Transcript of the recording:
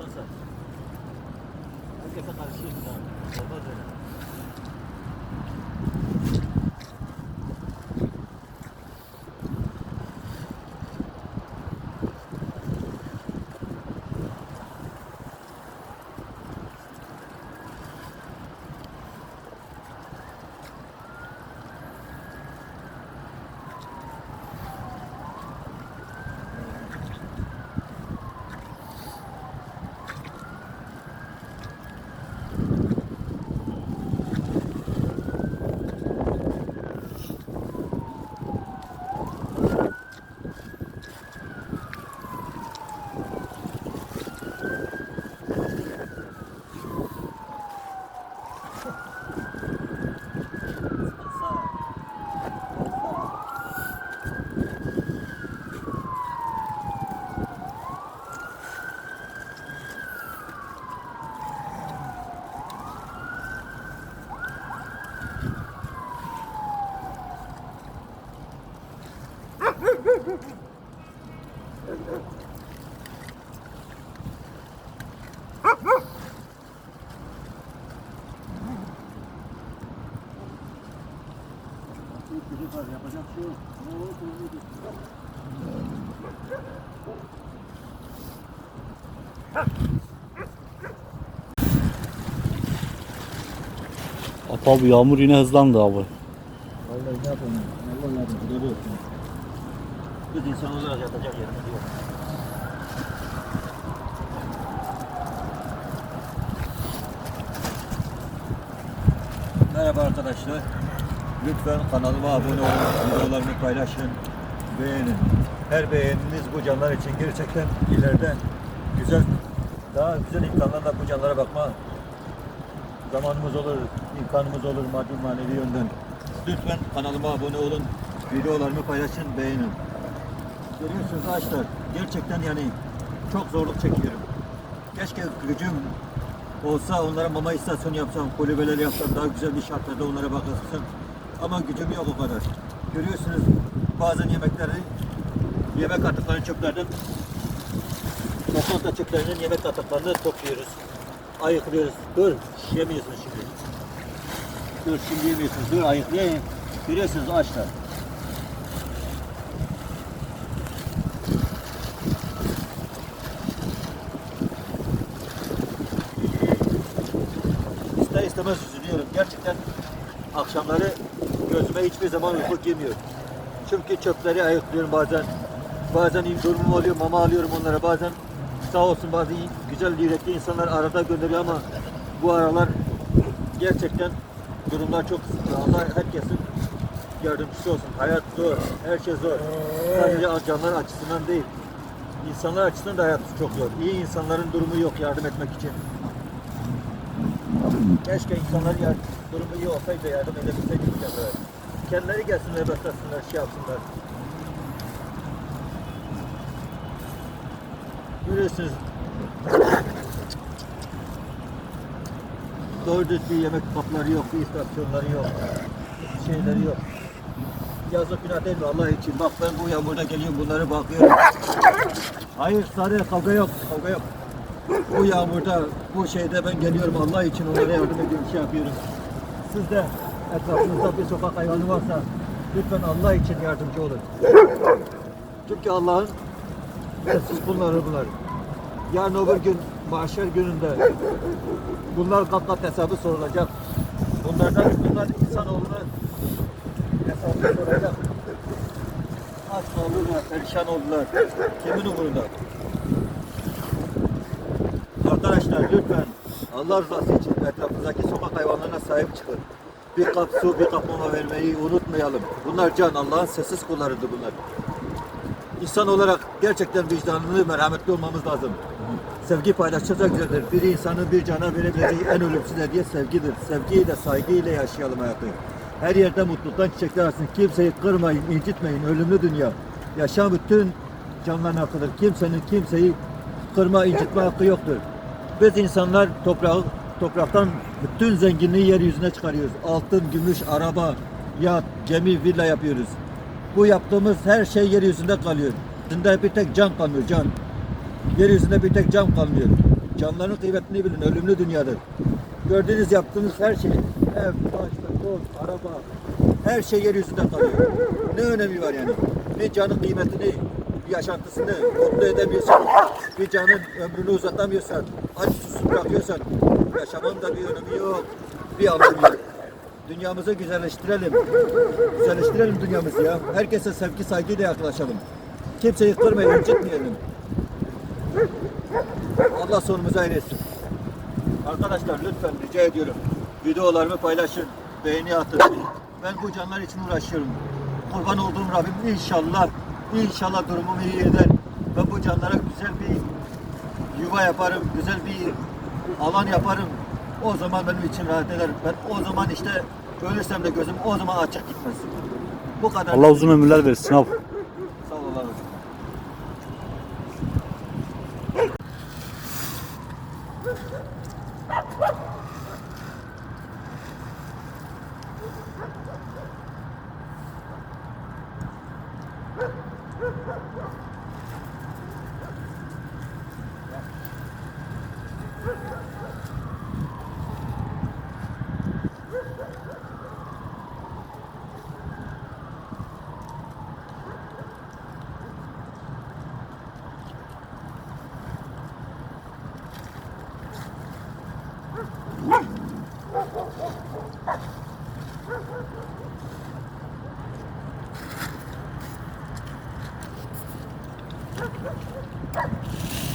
yasası. Herkese karşıyım ben. Olmaz öyle. Yapacak şey yok. Abi yağmur yine hızlandı abi. Vallahi ne yapalım? Allah yardımcıları olsun. Biz insan olarak yatacak yerimiz yok. Merhaba arkadaşlar. Lütfen kanalıma abone olun, videolarımı paylaşın, beğenin. Her beğeniniz bu canlar için gerçekten ileride güzel, daha güzel imkanlarla bu canlara bakma zamanımız olur, imkanımız olur maddi manevi yönden. Lütfen kanalıma abone olun, videolarımı paylaşın, beğenin. Görüyorsunuz ağaçlar, gerçekten yani çok zorluk çekiyorum. Keşke gücüm olsa onlara mama istasyonu yapsam, kulübeler yapsam, daha güzel bir şartlarda onlara bakarsam. Ama gücüm yok o kadar. Görüyorsunuz bazen yemekleri, yemek atıklarını çöplerden, lokanta çöplerinin yemek atıklarını topluyoruz. Ayıklıyoruz. Dur, yemiyorsun şimdi. Dur, şimdi yemiyorsun. Dur, ayıklayayım. Görüyorsunuz ağaçlar. İstemez üzülüyorum. Gerçekten akşamları gözüme hiçbir zaman uyku girmiyor. Çünkü çöpleri ayıklıyorum bazen. Bazen durumum oluyor, mama alıyorum onlara. Bazen sağ olsun bazı güzel yürekli insanlar arada gönderiyor ama bu aralar gerçekten durumlar çok. Allah herkesin yardımcısı olsun. Hayat zor, her şey zor. Sadece canlar açısından değil. İnsanlar açısından da hayat çok zor. İyi insanların durumu yok yardım etmek için. Keşke insanlar yar- durumu iyi olsaydı yardım edebilseydik kendileri. Kendileri gelsinler beslesinler, şey yapsınlar. Görüyorsunuz. Doğru düz bir yemek kapları yok, istasyonları yok, şeyleri yok. Yazık günah değil mi Allah için? Bak ben bu yağmurda geliyorum bunları bakıyorum. Hayır sarı kavga yok, kavga yok. Bu yağmurda, bu şeyde ben geliyorum Allah için onlara yardım ediyorum, şey yapıyorum. Siz de etrafınızda bir sokak hayvanı varsa lütfen Allah için yardımcı olun. Çünkü Allah'ın siz kulları bunlar. Yarın öbür gün mahşer gününde bunlar kat kat hesabı sorulacak. Bunlardan bunlar insanoğluna hesabı soracak. Aç kaldılar, perişan oldular. Kimin umurunda? Arkadaşlar lütfen Allah rızası için etrafınızdaki sokak hayvanlarına sahip çıkın. Bir kap su, bir kap mama vermeyi unutmayalım. Bunlar can, Allah'ın sessiz kullarıdır bunlar. İnsan olarak gerçekten vicdanlı, merhametli olmamız lazım. Sevgi paylaşacak güzeldir. Bir insanın bir cana verebileceği en ölümsüz hediye sevgidir. Sevgiyle, saygıyla yaşayalım hayatı. Her yerde mutluluktan çiçekler açsın. Kimseyi kırmayın, incitmeyin. Ölümlü dünya. Yaşam bütün canlıların hakkıdır. Kimsenin kimseyi kırma, incitme hakkı yoktur. Biz insanlar toprağı, topraktan bütün zenginliği yeryüzüne çıkarıyoruz. Altın, gümüş, araba, yat, gemi, villa yapıyoruz. Bu yaptığımız her şey yeryüzünde kalıyor. Yeryüzünde bir tek can kalmıyor, can. Yeryüzünde bir tek can kalmıyor. Canların kıymetini bilin. Ölümlü dünyadır. Gördüğünüz yaptığınız her şey. Ev, taş, beton, araba. Her şey yeryüzünde kalıyor. Ne önemi var yani? Bir canın kıymetini, yaşantısını mutlu edemiyorsan, bir canın ömrünü uzatamıyorsan, aç susuz bırakıyorsan, yaşamanın da bir önemi yok. Bir anlamı yok. Dünyamızı güzelleştirelim. Güzelleştirelim dünyamızı ya. Herkese sevgi saygıyla yaklaşalım. Kimseyi kırmayalım, incitmeyelim. Allah sonumuzu hayır etsin. Arkadaşlar lütfen rica ediyorum. Videolarımı paylaşın, beğeni atın. Ben bu canlar için uğraşıyorum. Kurban olduğum Rabbim inşallah, İnşallah durumum iyi eder. Ve bu canlara güzel bir yuva yaparım, güzel bir alan yaparım. O zaman benim için rahat eder. Ben o zaman işte ölürsem de gözüm o zaman açık gitmez. Bu kadar. Allah uzun ömürler versin abi. Sağ ol Ha ha ha!